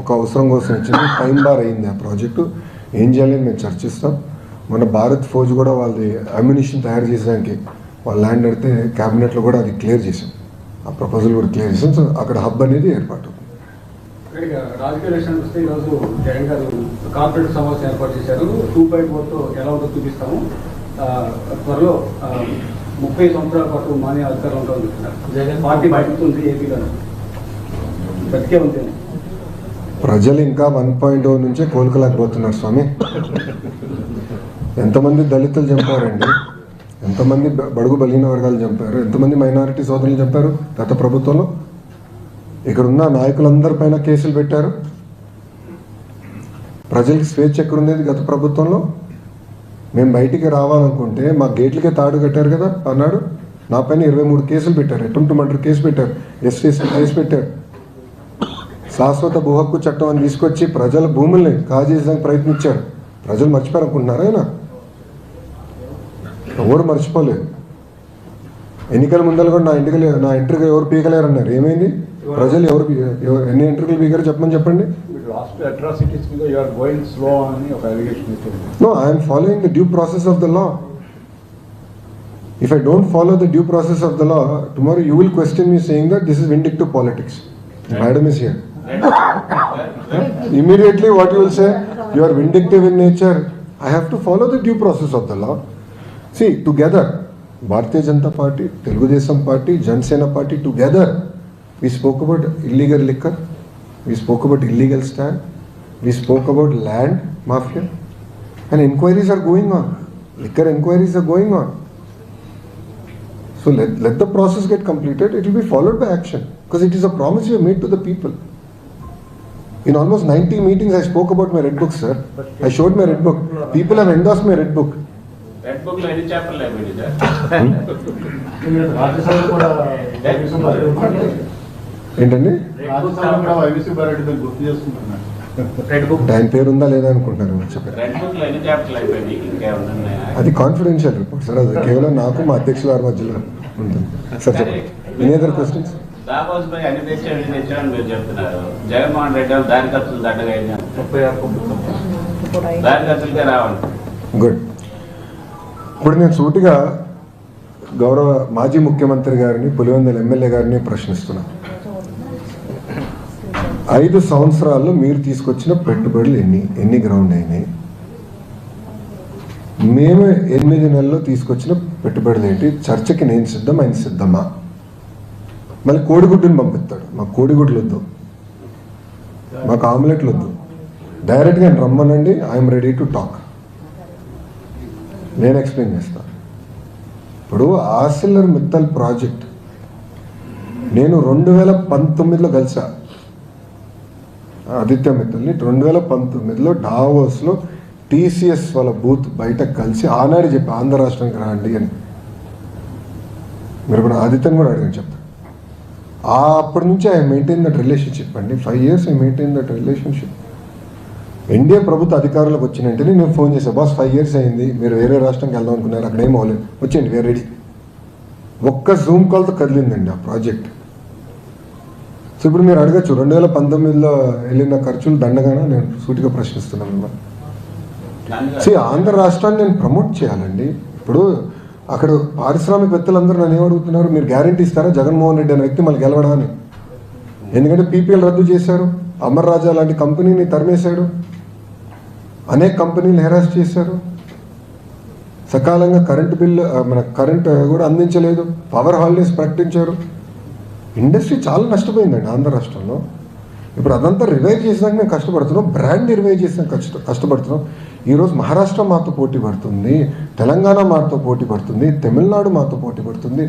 ఒక అవసరం కోసం వచ్చింది. టైం బార్ అయింది ఆ ప్రాజెక్టు ఏం చేయాలని మేము చర్చిస్తాం. మన భారత్ ఫౌజ్ కూడా వాళ్ళది అమ్యునిషన్ తయారు చేసడానికి వాళ్ళ ల్యాండ్ అడితే క్యాబినెట్లో కూడా అది క్లియర్ చేసాం ఆ ప్రపోజల్ కూడా క్లియర్ చేసాం సో అక్కడ హబ్ అనేది ఏర్పాటు రాజకీయ విషయానికి వస్తే ఈరోజు జగన్ గారు కార్పొరేట్ సమావేశం ఏర్పాటు చేశారు. టూ పాయింట్ ఫోర్తో ఎలా ఉందో చూపిస్తాము. త్వరలో ముప్పై సంవత్సరాల పాటు మానే అధికారం ఉంటుంది జగన్ పార్టీ బతుకుతుంది ఏపీలో బతికే ఉంటుంది ప్రజలు ఇంకా వన్ పాయింట్ ఓ నుంచే కోలుకోలేకపోతున్నారు స్వామి. ఎంతమంది దళితులు చంపారండి? ఎంతమంది బడుగు బలిన వర్గాలు చంపారు? ఎంతమంది మైనారిటీ సోదరులు చంపారు గత ప్రభుత్వంలో? ఇక్కడున్న నాయకులందరి పైన కేసులు పెట్టారు. ప్రజలకి స్వేచ్ఛ ఎక్కడుండేది గత ప్రభుత్వంలో? మేము బయటికి రావాలనుకుంటే మా గేట్లకే తాడు కట్టారు కదా అన్నాడు. నా పైన ఇరవై మూడు కేసులు పెట్టారు. అటెంప్ట్ మర్డర్ కేసు పెట్టారు. ఎస్టీసీ కేసు పెట్టారు. శాశ్వత భూ హక్కు చట్టం అని తీసుకొచ్చి ప్రజల భూముల్ని కాజేయడానికి ప్రయత్నించారు ప్రజలు మర్చిపోయారు అనుకుంటున్నారా ఆయన? ఎవరు మర్చిపోలేదు. ఎన్నికల ముందర కూడా నా ఇంటికి నా ఇంటికి ఎవరు పీకలేరు అన్నారు ఏమైంది? ప్రజలు ఎవరు ఎన్ని ఇంటర్వ్యూలు పీకారు చెప్పమని చెప్పండి. No I'm following the due process of the law if I don't follow the due process of the law tomorrow you will question me saying that this is vindictive politics madam is here immediately what you will say you are vindictive in nature. I have to follow the due process of the law. See together bharatiya janata party telugu desam party jansena party together we spoke about illegal liquor we spoke about illegal stand we spoke about land mafia and inquiries are going on. Liquor inquiries are going on. So let, let the process get completed it will be followed by action because it is a promise you have made to the people in almost 90 meetings, I spoke about my red book, sir. I showed my red book. People have endorsed my red book. Red బుక్లో ఎన్ని అయిపోయింది sir ఏంటండి? ఆయన పేరు ఉందా లేదా అనుకుంటున్నారు అది కాన్ఫిడెన్షియల్ రిపోర్ట్ సార్ అది కేవలం నాకు మా అధ్యక్షుల మధ్యలో ఉంటుంది. సార్ చెప్పండి. ఎనీ అదర్ క్వశ్చన్స్ పై అన్ని తెచ్చాడు ఇన్ని తెచ్చాడు అని మీరు చెప్తున్నారు. జగన్మోహన్ రెడ్డి ఖర్చులు దండగా ఖర్చులకే రావండి గుడ్. ఇప్పుడు నేను సూటిగా గౌరవ మాజీ ముఖ్యమంత్రి గారిని పులివెందుల ఎమ్మెల్యే గారిని ప్రశ్నిస్తున్నా. ఐదు సంవత్సరాల్లో మీరు తీసుకొచ్చిన పెట్టుబడులు ఎన్ని? ఎన్ని గ్రౌండ్ అయినాయి? మేము ఎనిమిది నెలల్లో తీసుకొచ్చిన పెట్టుబడులు ఏంటి? చర్చకి నేను సిద్ధం ఆయన సిద్ధమా? మళ్ళీ కోడిగుడ్డుని పంపిస్తాడు. మాకు కోడిగుడ్లు వద్దు మాకు ఆమ్లెట్లు వద్దు డైరెక్ట్గా రమ్మనండి ఐఎమ్ రెడీ టు టాక్. నేను ఎక్స్ప్లెయిన్ చేస్తాను ఇప్పుడు ఆసిల్లర్ మిత్తల్ ప్రాజెక్ట్. నేను రెండు వేల పంతొమ్మిదిలో కలిసా. ఆదిత్య మిత్తల్ని రెండు వేల పంతొమ్మిదిలో డావోస్లో టీసీఎస్ వాళ్ళ బూత్ బయట కలిసి ఆనాడు చెప్పి ఆంధ్ర రాష్ట్రానికి రాండి అని. మీరు కూడా ఆదిత్యని కూడా అడిగిన చెప్తాను అప్పటి నుంచి ఐ మెయింటైన్ దట్ రిలేషన్షిప్ అండి. Five years I maintain that relationship. NDA ప్రభుత్వ అధికారులకు వచ్చిన వెంటనే నేను ఫోన్ చేశాను బాస్ ఫైవ్ ఇయర్స్ అయింది మీరు వేరే రాష్ట్రంకి వెళ్దాం అనుకున్నారు అక్కడ ఏం అవ్వలేదు. వచ్చేయండి వేరే రెడీ ఒక్క జూమ్ కాల్తో కదిలిందండి ఆ ప్రాజెక్ట్. సో ఇప్పుడు మీరు అడగచ్చు రెండు వేల పంతొమ్మిదిలో వెళ్ళిన ఖర్చులు దండగానే? నేను సూటిగా ప్రశ్నిస్తున్నాను మిమ్మల్ని సి ఆంధ్ర రాష్ట్రాన్ని నేను ప్రమోట్ చేయాలండి. ఇప్పుడు అక్కడ పారిశ్రామికవేత్తలందరూ నన్ను ఏమడుగుతున్నారు మీరు గ్యారంటీ ఇస్తారా? జగన్మోహన్ రెడ్డి అనే వ్యక్తి మళ్ళీ గెలవడా అని ఎందుకంటే పీపీఎల్ రద్దు చేశారు. అమర్ రాజా లాంటి కంపెనీని తరిమేశాడు. అనేక కంపెనీలు హెరాస్ చేశారు. సకాలంగా కరెంటు బిల్లు మన కరెంట్ కూడా అందించలేదు. పవర్ హాలిడేస్ ప్రకటించారు. ఇండస్ట్రీ చాలా నష్టపోయిందండి ఆంధ్ర రాష్ట్రంలో. ఇప్పుడు అదంతా రివైవ్ చేసినాక మేము కష్టపడుతున్నాం బ్రాండ్ రివైవ్ చేసినాక కష్ట కష్టపడుతున్నాం. ఈరోజు మహారాష్ట్ర మాతో పోటీ పడుతుంది తెలంగాణ మాతో పోటీ పడుతుంది తమిళనాడు మాతో పోటీ పడుతుంది.